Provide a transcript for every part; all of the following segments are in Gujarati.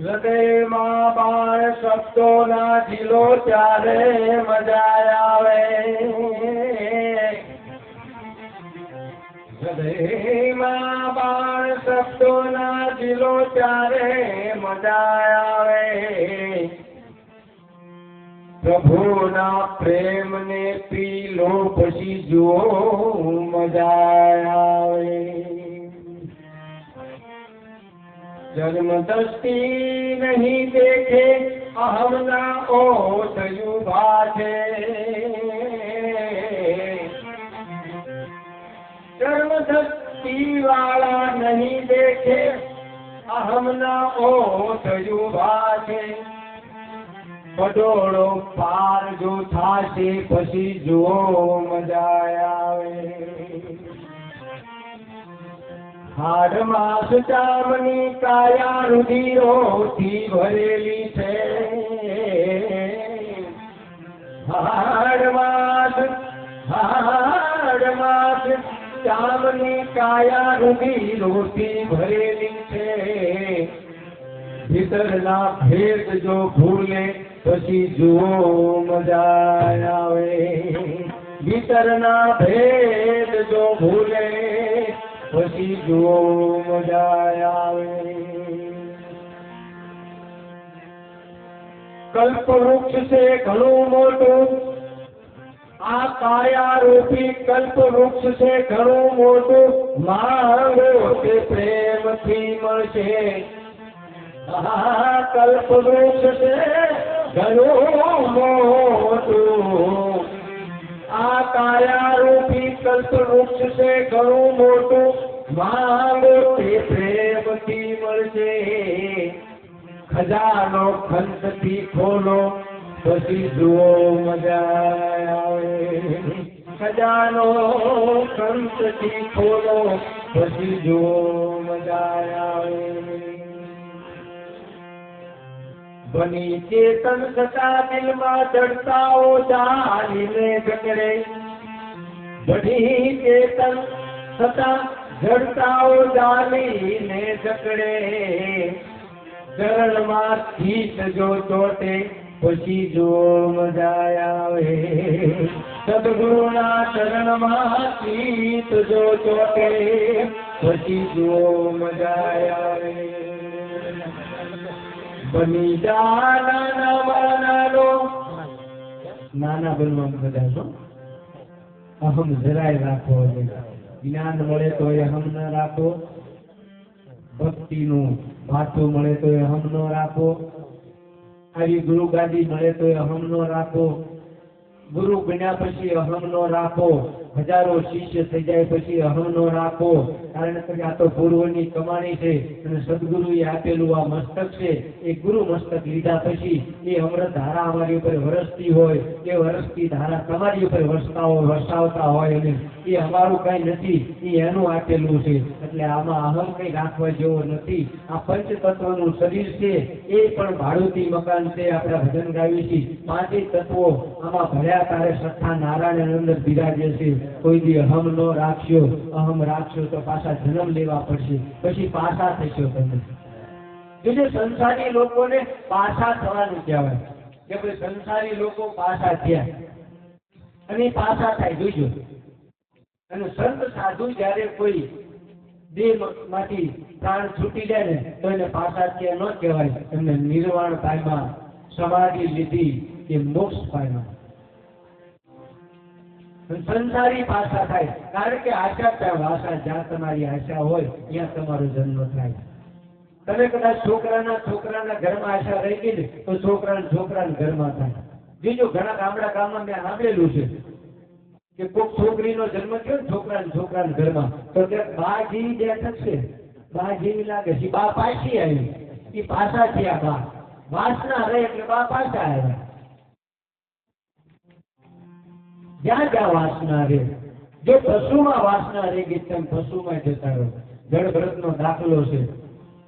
હૃદયમાં બાણ શબ્દોના ઢીલો ત્યારે મજા આવે. હૃદયમાં બાણ શબ્દોના ઢીલો ત્યારે મજા આવે. પ્રભુના પ્રેમને પી લો પછી જુઓ, મજા આવે. જન્મ દ્રષ્ટિ નહીં દેખે, અહમના ઓટ યુભા છે જન્મ દ્રષ્ટિ વાળા નહીં દેખે, અહમના ઓટ યુભા છે પડોળો પાર જો થાશે, પછી જો મજા આવે. હાડમાં સુચામની કાયા રુધિરોથી ભરેલી છે. હાડમાં હાડમાં ચામની કાયા રુધિરોથી ભરેલી છે. ભીતરના ભેદ જો ભૂલે પછી જુઓ મજા આવે. ભીતરના ભેદ જો ભૂલે પછી જુઓ મજા આવે. કલ્પ વૃક્ષ છે ઘણું મોટું. આ કાયા રૂપી કલ્પ વૃક્ષ છે ઘણું મોટું. માંગો તે પ્રેમથી મળશે. આ કલ્પ વૃક્ષ છે ઘણું મોટું. આ કાયા રૂપી કલ્પ વૃક્ષ છે ઘણું મોટું. માંગો તે પ્રેમથી મળશે. ખજાનો ખંતથી ખોલો, પછી જુઓ મજા આવે. ખજાનો ખંતથી ખોલો, પછી જુઓ મજા આવે. બની ચેતન થતા દિલમાં ચડતાઓ ચાલીને ગગડે બની ચેતન સતા જડતાઓ ડાલીને જકડે. ચરણમાં ખીચ જો ચોટે, પછી જો મજા આવે સદગુરુના ચરણમાં ખીચ જો ચોટે, પછી જો મજા આવે બની જા નાના માનાનો નાના બનવાનું બધા છો? અહમ જરાય રાખો નહીં. જ્ઞાન મળે તો એ અહમ ન રાખો. ભક્તિનું ભાથું મળે તો એ અહમ ન રાખો. આવી ગુરુ ગાદી મળે તો એ અહમ ન રાખો. ગુરુ બન્યા પછી અહમ નો રાખો. હજારો શિષ્ય થઈ જાય પછી અહનો રાખો. કારણ કે આ તો પૂર્વની કમાણી છે અને સદગુરુએ આપેલું આ મસ્તક છે. એ ગુરુ મસ્તક લીધા પછી એ અમૃત ધારા અમારી ઉપર વરસતી હોય, એ વરસતી ધારા તમારી ઉપર વરસતા હોય વરસાવતા હોય અને એ અમારું કઈ નથી, એ એનું આપેલું છે. એટલે આમાં અહમ કઈ રાખવા જેવો નથી. આ પંચ તત્વનું શરીર છે, એ પણ ભાડુતી મકાન છે, આપણે ભજન ગાવી છીએ. પાંચે તત્વો આમાં ભર્યા તારે સત્તા નારાયણ અંદર બિરાજે છે. કોઈ દી અહમ નો રાખશો અહમ રાખ્યો તો પાછા જન્મ લેવા પડશે. પછી પાછા થશો તમે. જોજો સંસારી લોકોને પાછા થવાનું કહેવાય. કે ભાઈ સંસારી લોકો પાછા થયા. અને પાછા થાય, જોજો. અને સંત સાધુ જ્યારે કોઈ દેહમાંથી પ્રાણ છૂટી જાય ને, તો એને પાછા ત્યાં ન કહેવાય. એમને નિર્વાણ પામ્યા, સમાધિ લીધી કે મોક્ષ પામ્યા. સંસારી પાછા થાય. કારણ કે આશા ત્યાં ભાષા જ્યાં તમારી આશા હોય, ત્યાં તમારો જન્મ થાય. તમે કદાચ છોકરાના છોકરાના ઘરમાં આશા રહી ગઈ ને તો છોકરાના છોકરાના ઘરમાં થાય. બીજું ઘણા ગામડા ગામમાં મેં સાંભળેલું છે કે કોઈક છોકરીનો જન્મ થયો ને છોકરાના છોકરાના ઘરમાં, તો કે બા જેવી બે થશે બા જેવી લાગે છે. બા પાછી આવી. એ પાછા થયા બા. વાસના રહે એટલે બા પાછા આવ્યા. જ્યાં જ્યાં વાસના રહે, જો પશુમાં વાસના રહી ગઈ તેમ પશુમાં જતા રહો. જળ ભરતનો દાખલો છે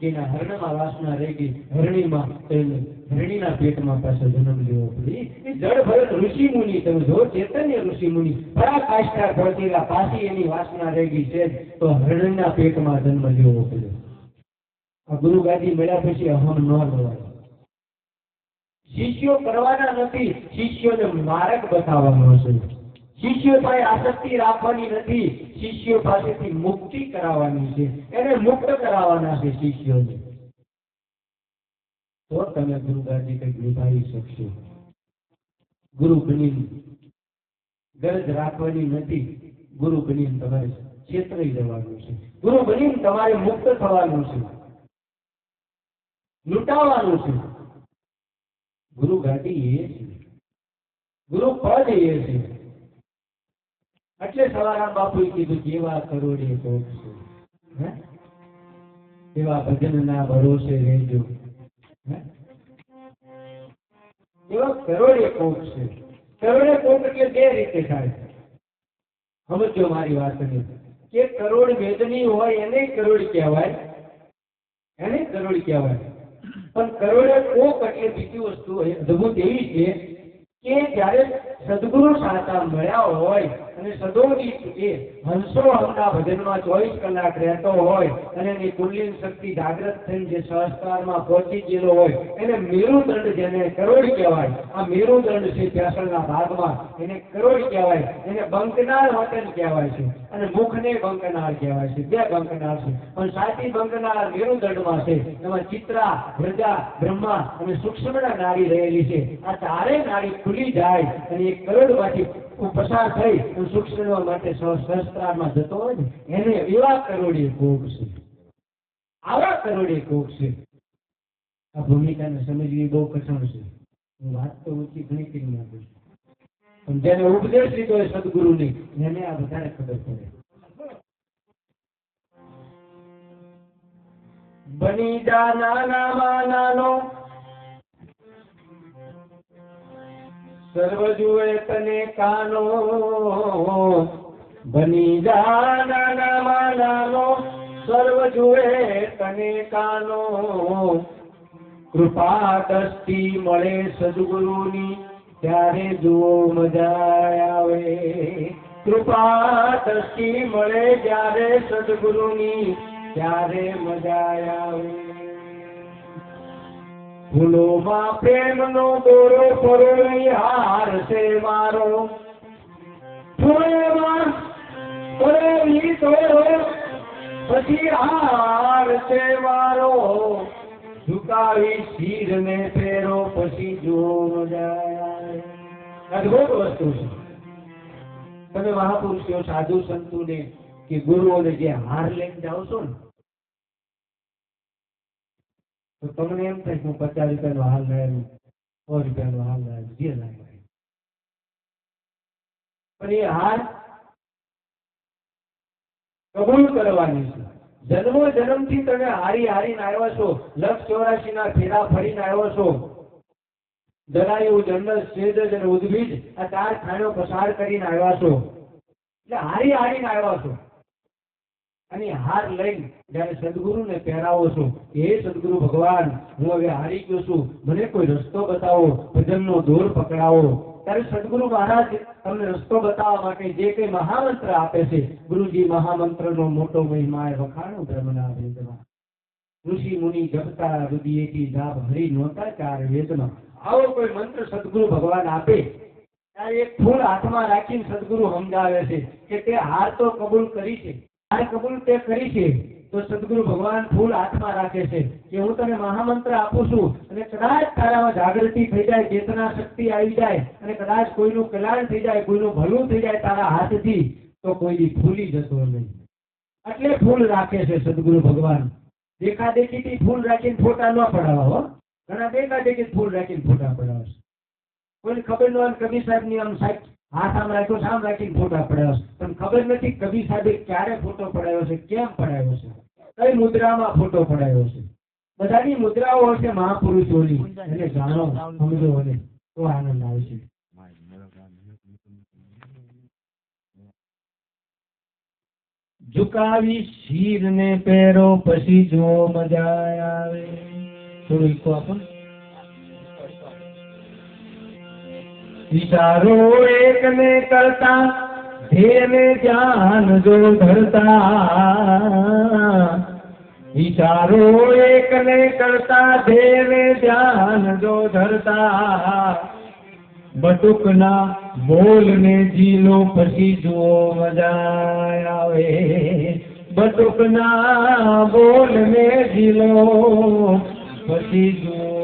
એના હરણમાં વાસના રહી ગઈ હરણીમાં એને હરણીના પેટમાં પાછો જન્મ લેવો પડે. એ જળભરત ઋષિ મુનિ, તમે જો ચેતન્ય ઋષિ મુનિ, પરાકાષ્ઠા ભરતીલા પાછી એની વાસના રહી ગઈ છે, તો હરણીના પેટમાં જન્મ લેવો પડ્યો. આ ગુરુ ગાદી મળ્યા પછી અહમ ન લેવાય શિષ્યો કરવાના નથી, શિષ્યોને માર્ગ બતાવવાનો છે. શિષ્યો પાસે આસક્તિ રાખવાની નથી. શિષ્યો પાસેથી મુક્તિ કરાવવાની છે. એને મુક્ત કરાવવાના છે શિષ્યોને. તો તમે ગુરુ ગાદી કંઈક નિભાવી શકશો. ગુરુ બની ગરજ રાખવાની નથી. ગુરુ બનીને તમારે છેતરાઈ જવાનું છે. ગુરુ બનીને તમારે મુક્ત થવાનું છે. લૂંટાવાનું છે. ગુરુ ગાદી એ છે. ગુરુ પદ એ છે. એટલે સવારા બાપુએ કીધું, જેવા કરોડે ભોગશો, હે? એવા ભજનના ભરોસે રહેજો, હે? એવા કરોડે છે કરોડે કોક એટલે બે રીતે થાય. સમજો મારી વાતને કે કરોડ વેદની હોય એને કરોડ કહેવાય, એને કરોડ કહેવાય. પણ કરોડે કોક એટલે બીજી વસ્તુ અદભુત એવી છે કે જ્યારે સદગુરુ સાચા મળ્યા હોય અને સદોની એ હંસો હમણાં ભજનમાં ચોવીસ કલાક રહેતો હોય અને એની કુંડલી શક્તિ જાગ્રત થઈને જે સંસ્કારમાં પહોંચી ગયેલો હોય, એને મેરુદંડ જેને કરોડ કહેવાય, આ મેરુદંડ છે પેસલના ભાગમાં એને કરોડ કહેવાય, એને બંકનાર વતન કહેવાય છે અને મુખને બંકનાર કહેવાય છે. બે બંકનાર છે. પણ સાચી બંકનાર મેરુદંડમાં છે. એમાં ચિત્રા પ્રજા બ્રહ્મા અને સૂક્ષ્મના નારી રહેલી છે. આ ચારે નારી ખુલી જાય અને એક કરોડમાંથી પસાર થઈ હું સૂક્ષ્મ માટે સહસ્ત્રારમાં જતો હોય ને, એને એવા કરોડીય ભોગ છે. આવા કરોડીય ભોગ છે. આ ભૂમિકાને સમજવી બહુ કઠણ છે. હું વાત તો ઊંચી ઘણી કરી નાખું છું. પણ જેને ઉપદેશ લીધો હોય સદગુરુની, એને આ વધારે ખબર પડે. બની જા નાનામાં નાનો સર્વ જુએ તને કાનો બની જા નાનામાં નાનો સર્વ જુએ તને કાનો, કૃપા દ્રષ્ટિ મળે સદગુરુની, ત્યારે જુઓ મજા આવે. કૃપા દ્રષ્ટિ મળે જ્યારે સદગુરુની, ત્યારે મજા આવે. ફૂલોમાં પ્રેમનો દોરો પરોળી હાર છે મારો. ફૂલોમાં પછી હાર છે મારો. ઝુકાવી શીરને ફેરો પછી જો જાય. અદભુત વસ્તુ છે. તમે મહાપુરુષો, સાધુ સંતોને કે ગુરુઓને જે હાર લઈને જાઓ છો ને તો તમને એમ થાય હું પચાસ રૂપિયાનો હાલ લાવ્યો, સો રૂપિયાનો હાલ લાવ્યો, જે લાવ્યો પણ એ હાર કબૂલ કરવાની છે. જન્મો જન્મથી તમે હારી હારીને આવ્યા છો લક્ષ ચોરાશી ના ફેરા ફરીને આવ્યો છો. જલાયુ જન્નત સ્વેદજ અને ઉદ્ભીજ આ ચાર ખાણો પસાર કરીને આવ્યા છો. એટલે હારી હારીને આવ્યા છો. અને હાર લઈને જયારે સદગુરુને પહેરાવો છો, હે સદગુરુ ભગવાન, હું હવે હારી ગયો છું. મને કોઈ રસ્તો બતાવો, ભજનનો દોર પકડાવો. ત્યારે સદગુરુ મહારાજ તમને રસ્તો બતાવવા માટે જે કઈ મહામંત્ર આપે છે, ગુરુજી મહામંત્રનો મોટો મહિમા એ વખાણો બ્રહ્મના વેદમાં. ઋષિ મુનિ જપતા હૃદયેથી લાભ હરી નોતા ચાર વેદમાં. આવો કોઈ મંત્ર સદગુરુ ભગવાન આપે. ત્યારે એક ફૂલ હાથમાં રાખીને સદગુરુ સમજાવે છે કે તે હાર તો કબૂલ કરી છે. હાર કબૂલ તે કરી છે. તો સદગુરુ ભગવાન ફૂલ હાથમાં રાખે છે. કે હું તને મહામંત્ર આપું છું અને કદાચ તારામાં જાગૃતિ થઈ જાય, ચેતના શક્તિ આવી જાય અને કદાચ કોઈનું કલ્યાણ થઈ જાય, કોઈનું ભલું થઈ જાય તારા હાથથી, તો કોઈ ફૂલી જતો નહીં. એટલે ફૂલ રાખે છે સદગુરુ ભગવાન. દેખા દેખીથી ફૂલ રાખીને ફોટા ન પડાવવા હો. ઘણા દેખા દેખી ફૂલ રાખીને ફોટા પડાવશે. કોઈને ખબર ન હોય કબીર સાહેબની આમ સાહેબ હાથ આમ રાખ્યો સામ રાખીને ફોટા છે. પણ ખબર નથી કવિ સાહેબે ક્યારે ફોટો પડાવ્યો છે, કેમ પડાવ્યો છે? કઈ મુદ્રામાં ફોટો પડાવ્યો છે? બધાની મુદ્રાઓ હશે મહાપુરુષોની. એને જાણો, સમજો અને તો આનંદ આવશે ઝુકાવી શીર ને પહેરો, પછી જો મજા આવે. થોડું ઈકો આપો વિચારો એકને કરતા, ધ્યેયને ધ્યાન જો ધરતા. વિચારો એકને કરતા, ધ્યેયને ધ્યાન જો ધરતા. બટુકના બોલને જીલો પછી જુઓ મજા આવે. બટુકના બોલને જીલો પછી જુઓ